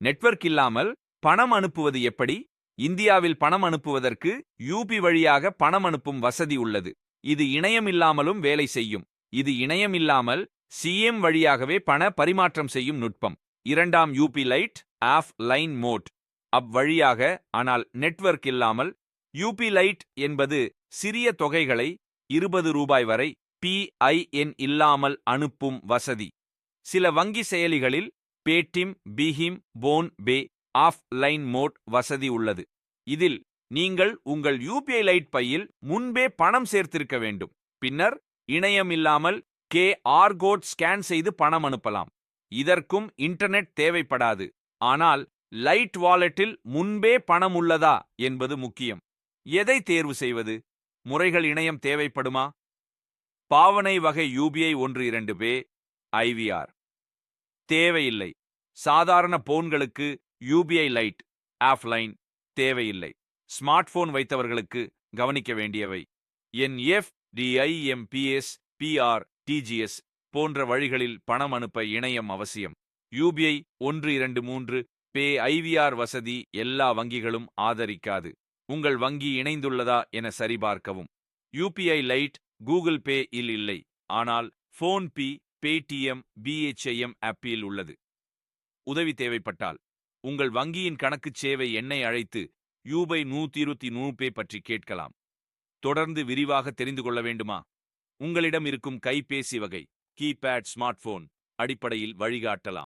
Network இல்லாமல் பணம் அனுப்புவது எப்படி? இந்தியாவில் பணம் அனுப்புவதற்கு யூபி வழியாக பணம் அனுப்பும் வசதி உள்ளது. இது இணையம் இல்லாமலும் வேலை செய்யும். இது இணையம் இல்லாமல் சிஎம் வழியாகவே பண பரிமாற்றம் செய்யும் நுட்பம். இரண்டாம் UPI lite offline mode. அவ்வழியாக ஆனால் நெட்வொர்க் இல்லாமல் யூபி லைட் என்பது சிறிய தொகைகளை இருபது ரூபாய் வரை பிஐஎன் இல்லாமல் அனுப்பும் வசதி. சில வங்கி செயலிகளில் Paytm BHIM PhonePe offline mode வசதி உள்ளது. இதில் நீங்கள் உங்கள் யூபிஐ லைட் பையில் முன்பே பணம் சேர்த்திருக்க வேண்டும். பின்னர் இணையம் இல்லாமல் கே ஆர் கோட் ஸ்கேன் செய்து பணம் அனுப்பலாம். இதற்கும் இன்டர்நெட் தேவைப்படாது. ஆனால் லைட் வாலெட்டில் முன்பே பணம் உள்ளதா என்பது முக்கியம். எதை தேர்வு செய்வது? முறைகள் இணையம் தேவைப்படுமா? பாவனை வகை யூபிஐ ஒன்று இரண்டு பே ஐவிஆர் தேவையில்லை. சாதாரண போன்களுக்கு யூபிஐ லைட் ஆஃப்லைன் தேவையில்லை. ஸ்மார்ட் போன் வைத்தவர்களுக்கு கவனிக்க வேண்டியவை. N F T IMPS PR TGS போன்ற வழிகளில் பணம் அனுப்ப இணையம் அவசியம். யூபிஐ ஒன்று இரண்டு மூன்று பே ஐவிஆர் வசதி எல்லா வங்கிகளும் ஆதரிக்காது. உங்கள் வங்கி இணைந்துள்ளதா என சரிபார்க்கவும். யூபிஐ லைட் கூகுள் பே இல் இல்லை. ஆனால் ஃபோன்பி பேடிஎம் பிஹெச்ஐஎம் ஆப்பில் உள்ளது. உதவி தேவைப்பட்டால் உங்கள் வங்கியின் கணக்குச் சேவை எண்ணை அழைத்து யூபை நூத்தி இருபத்தி நூப்பே பற்றி கேட்கலாம். தொடர்ந்து விரிவாக தெரிந்து கொள்ள வேண்டுமா? உங்களிடம் இருக்கும் கைபேசி வகை கீபேட் ஸ்மார்ட் போன் அடிப்படையில் வழிகாட்டலாம்.